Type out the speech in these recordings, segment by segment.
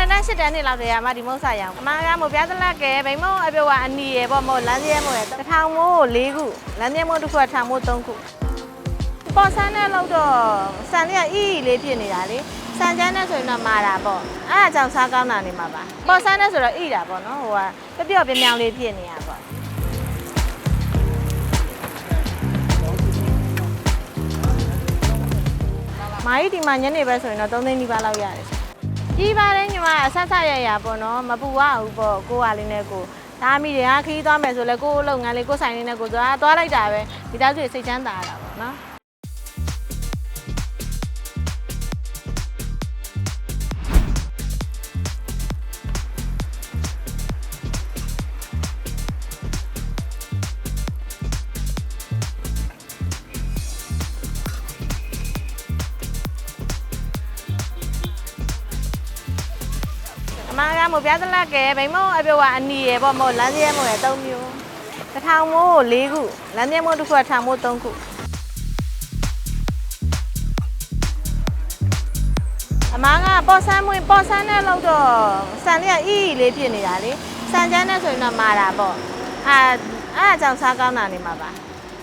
9တန်း10တန်းနေလောက်တည်းကမှဒီမုတ်ဆာရအောင်အမကမပြသလက်ကဲဗိမုံအပြောကအနီရပေါ့မို့လမ်းရဲမို့ရတထောင်မို့၄ခုလမ်းရဲမို့တစ်ခုကထောင်မို့၃ခုပေါ်ဆန်းနဲ့လောက်တော့ဆန်လေးကအီအီလေးဖြစ်နေတာလေဆန်ချမ်းနဲ့ဆိုရင်တော့မာတာပေါ့အဲ့ဒါကြောင့်စားကောင်းတာနေမှာပါပေါ်ဆန်းနဲ့ဆိုတော့အီတာပေါ့နော်ဟိုကပျော့ပျော့ပြောင်ပြောင်လေးဖြစ်နေတာပေါ့မာကြီးဒီမှာညနေပဲဆိုရင်တော့3သိန်းနီးပါးလောက်ရတယ် ကြီးပါတယ်ညီမအဆက်ဆက်ရရပေါ့နော်မပူရဘူးပေါ့ကိုကလေးနဲ့ကိုဒါမိတွေကခီးသွားမယ်ဆိုလဲကိုယ်လုပ်ငန်းလေးကိုယ်ဆိုင်လေးနဲ့ကိုသွားသွားလိုက်တာပဲဒီသားစုစိတ်ချမ်းသာရတာပေါ့နော် မကမပြသလက်ကဲဗိမုံအပြောကအနီရပေါ့မို့လမ်းရဲမို့ရ3မျိုးတစ်ထောင်မို့4ခုလမ်းရဲမို့တစ်ခုကထောင်မို့3ခုအမကပေါ်ဆန်းမွေးပေါ်ဆန်းနဲ့လောက်တော့ဆန်လေးကအီအီလေးဖြစ်နေတာလေဆန်ချမ်းနဲ့ဆိုရင်တော့မာတာပေါ့အာအဲ့ဒါကြောင့်စားကောင်းတာနေမှာပါ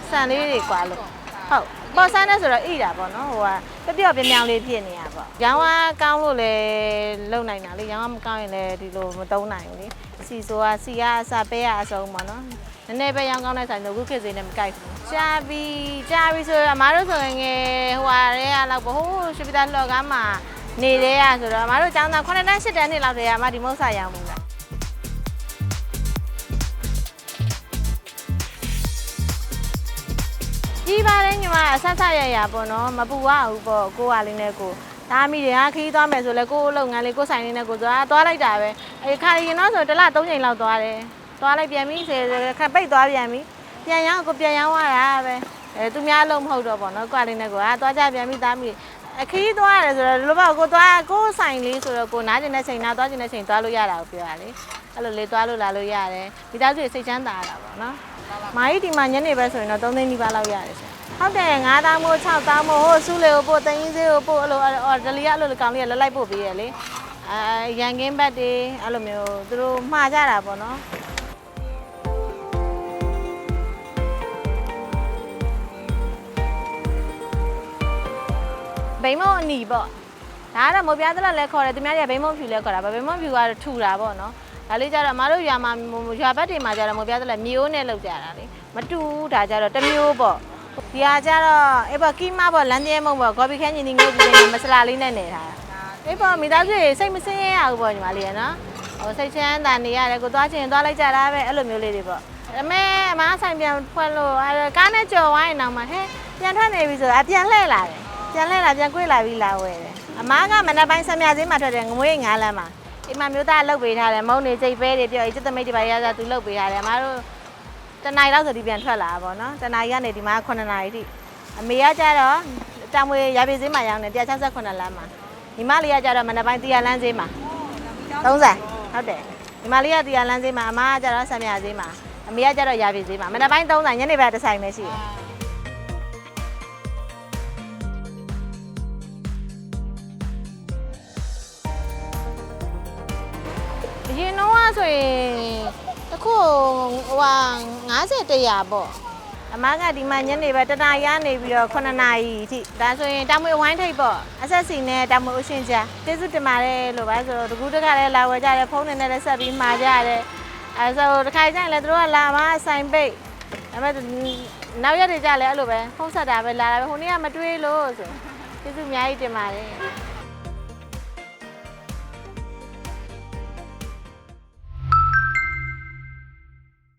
ဆန်လေးတွေကွာလို့ဟုတ် ပေါ်ဆန်းနဲ့ဆိုတော့အီတာပေါ့နော်ဟိုကပျော့ပျော့ပြောင်ပြောင်လေးဖြစ်နေတာပေါ့ရောင်းအားကောင်းလို့လည်းလုံနိုင်တာလေရောင်းအားမကောင်းရင်လည်းဒီလိုမတုံးနိုင်ဘူးလေစီဆိုတာစီကအစပဲရအဆုံးပေါ့နော်နည်းနည်းပဲရောင်းကောင်းတဲ့ဆိုင်ဆိုခုခေတ်စီနဲ့မကိုက်ဘူးကြာပြီကြာပြီဆိုတော့အမားတို့ဆိုရင်ငယ်ဟိုဟာရဲရလောက်ပေါ့ဟိုးရှိပတာလှော်ကားမှာနေတဲ့ရဆိုတော့အမားတို့ကျောင်းသား9တန်း10တန်းနေလောက်တည်းကအမဒီမုတ်ဆာရောင်းဘူး ကြီးပါတယ်ညီမအဆက်ဆက်ရရပေါ့နော်မပူရဘူးပေါ့ကိုကလေးနဲ့ကိုဒါမိတွေကခီးသွားမယ်ဆိုလဲကိုယ်လုပ်ငန်းလေးကိုယ်ဆိုင်လေးနဲ့ကိုသွားသွားလိုက်တာပဲအဲခါရင်တော့ဆိုတစ်လ၃ချိန်လောက်သွားတယ်သွားလိုက်ပြန်ပြီစေခက်ပိတ်သွားပြန်ပြီပြန်ရောင်းကိုပြန်ရောင်းရတာပဲအဲသူများလုံးမဟုတ်တော့ပေါ့နော်ကိုကလေးနဲ့ကိုအာသွားကြပြန်ပြီသားမိအခီးသွားရတယ်ဆိုတော့ဒီလိုပေါ့ကိုသွားကိုယ်ဆိုင်လေးဆိုတော့ကိုနားကျင်တဲ့ချိန်နားသွားကျင်တဲ့ချိန်သွားလို့ရတာကိုပြောရလေ အဲ့လိုလေးသွားလို့လာလို့ရတယ်မိသားစုစိတ်ချမ်းသာရတာပေါ့နော်မာကြီးဒီမှာညနေပဲဆိုရင်တော့3သိန်းနီးပါးလောက်ရတယ်ရှင်ဟုတ်တယ်9တောင်းမို့6တောင်းမို့ဟိုဆူးလေးကိုပို့တရင်စေးကိုပို့အဲ့လိုအော်ဒလီကအဲ့လိုကောင်လေးကလက်လိုက်ပို့ပေးရလေအဲရန်ကင်းဘက်တွေအဲ့လိုမျိုးသူတို့မှားကြတာပေါ့နော်ဘိမုံအနီပေါ့ဒါကတော့မပြားသလောက်လဲခေါ်တယ်သူများတွေကဘိမုံဖြူလဲခေါ်တာဗဘိမုံဖြူကတော့ထူတာပေါ့နော် ဒါလေးကြတော့အမတို့ရွာမှာရွာဘက်တွေမှာကြတော့မပြားသလောက်မျိုးနဲ့လောက်ကြတာလေမတူဘူးဒါကြတော့တစ်မျိုးပေါ့ဒီဟာကြတော့အေးပေါ့ကီးမပေါ့လမ်းကျဲမုံပေါ့ဂေါ်ဘီခန်းညီညီငုတ်ပြီးနေမဆလာလေးနဲ့နေထားတာအေးပေါ့မိသားစုတွေစိတ်မစင်းရဘူးပေါ့ညီမလေးရနော်ဟိုစိတ်ချမ်းသာနေရတယ်ကိုသွားချင်သွားလိုက်ကြတာပဲအဲ့လိုမျိုးလေးတွေပေါ့အမေအမဆိုင်ပြန်ဖွင့်လို့အဲကားနဲ့ကြော်ဝိုင်းအောင်မှာဟဲ့ပြန်ထွက်နေပြီဆိုတော့အပြန်လှည့်လာတယ်ပြန်လှည့်လာပြန်ကွေ့လာပြီးလာဝယ်တယ်အမားကမနက်ပိုင်းဆမ်းမြစင်းမှာထွက်တယ်ငမွေးငါးလမ်းမှာ အိမ်မှာမျိုးသားလှုပ်ပေးထားတယ်မုံနေစိတ်ပဲတွေပြောအိစစ်သမိတ်တွေပါရရသူလှုပ်ပေးထားတယ်အမားတို့တနင်္လာရီလောက်ဆိုဒီပြန်ထွက်လာတာပေါ့နော်တနင်္လာရီကနေဒီမှာ9နာရီထိအမေကကြတော့တာမွေရပြည်စင်းမှာရောင်းတယ်168လမ်းမှာညီမလေးကကြတော့မနက်ပိုင်းတရားလမ်းစင်းမှာ30ဟုတ်တယ်ညီမလေးကတရားလမ်းစင်းမှာအမကကြတော့ဆံမြစင်းမှာအမေကကြတော့ရပြည်စင်းမှာမနက်ပိုင်း30ညနေဘက်တစ်ဆိုင်ပဲရှိတယ် ရင်တော့ဆိုရင်တစ်ခုဟိုဟာ90တရာပေါ့အမကဒီမှာညနေပဲတနာရီကနေပြီးတော့9နာရီအထိဒါဆိုရင်တာမွေဝိုင်းထိပ်ပေါ့အဆက်စီနဲ့တာမွေအရှင်ချာကျေးဇူးတင်ပါတယ်လို့ပါဆိုတော့တကူတကလည်းလာဝယ်ကြတယ်ဖုန်းနဲ့လည်းဆက်ပြီးမှာကြတယ်အဲဆိုတခါကျရင်လည်းသူတို့ကလာမဆိုင်ပိတ်ဒါပေမဲ့နောက်ရက်တွေကြလည်းအဲ့လိုပဲဖုန်းဆက်တာပဲလာတာပဲဟိုနေ့ကမတွေးလို့ဆိုကျေးဇူးအများကြီးတင်ပါတယ်